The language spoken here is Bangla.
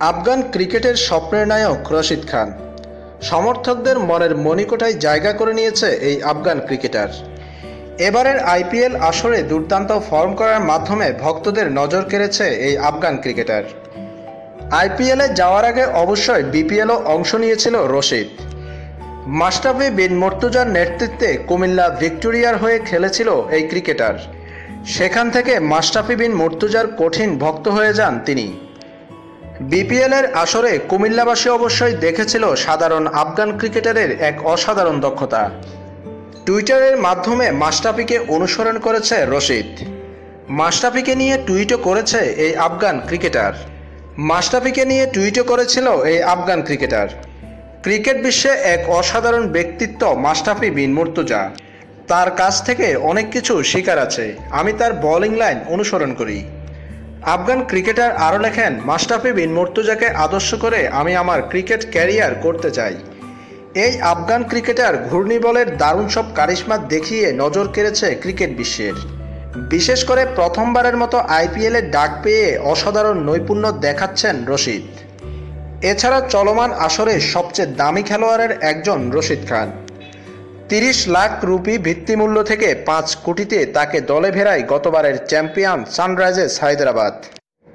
আফগান ক্রিকেটের স্বপ্নের নায়ক রশিদ খান। সমর্থকদের মনের মণিকোঠায় জায়গা করে নিয়েছে এই আফগান ক্রিকেটার। এবারের আইপিএল আসরে দুর্দান্ত ফর্ম করার মাধ্যমে ভক্তদের নজর কেড়েছে এই আফগান ক্রিকেটার। আইপিএলে যাওয়ার আগে অবশ্যই বিপিএলও অংশ নিয়েছিল রশিদ। মাস্টাফি বিন মর্তুজার নেতৃত্বে কুমিল্লা ভিক্টোরিয়ার হয়ে খেলেছিল এই ক্রিকেটার। সেখান থেকে মাস্টাফি বিন মর্তুজার কঠিন ভক্ত হয়ে যান তিনি। বিপিএলের আসরে কুমিল্লাবাসী অবশ্যই দেখেছিল সাধারণ আফগান ক্রিকেটারের এক অসাধারণ দক্ষতা। টুইটারের মাধ্যমে মাস্টাফিকে অনুসরণ করেছে রশিদ। মাস্টাফিকে নিয়ে টুইটও করেছে এই আফগান ক্রিকেটার। মাস্টাফিকে নিয়ে টুইটও করেছিল এই আফগান ক্রিকেটার। ক্রিকেট বিশ্বে এক অসাধারণ ব্যক্তিত্ব মাস্টাফি বিন মুর্তুজা। তার কাছ থেকে অনেক কিছু শিকার আছে। আমি তার বোলিং লাইন অনুসরণ করি। আফগান ক্রিকেটার আরও লেখেন মাস্টাফি বিন মুর্তুজাকে আদর্শ করে আমি আমার ক্রিকেট ক্যারিয়ার করতে চাই। এই আফগান ক্রিকেটার ঘূর্ণি বলের দারুণ সব কারিশমা দেখিয়ে নজর কেড়েছে ক্রিকেট বিশ্বের। বিশেষ করে প্রথমবারের মতো আইপিএলের ডাক পেয়ে অসাধারণ নৈপুণ্য দেখাচ্ছেন রশিদ। এছাড়া চলমান আসরে সবচেয়ে দামি খেলোয়াড়ের একজন রশিদ খান। তিরিশ লাখ রুপি ভিত্তিমূল্য থেকে পাঁচ কোটিতে তাকে দলে ভেড়ায় গতবারের চ্যাম্পিয়ন সানরাইজার্স হায়দ্রাবাদ।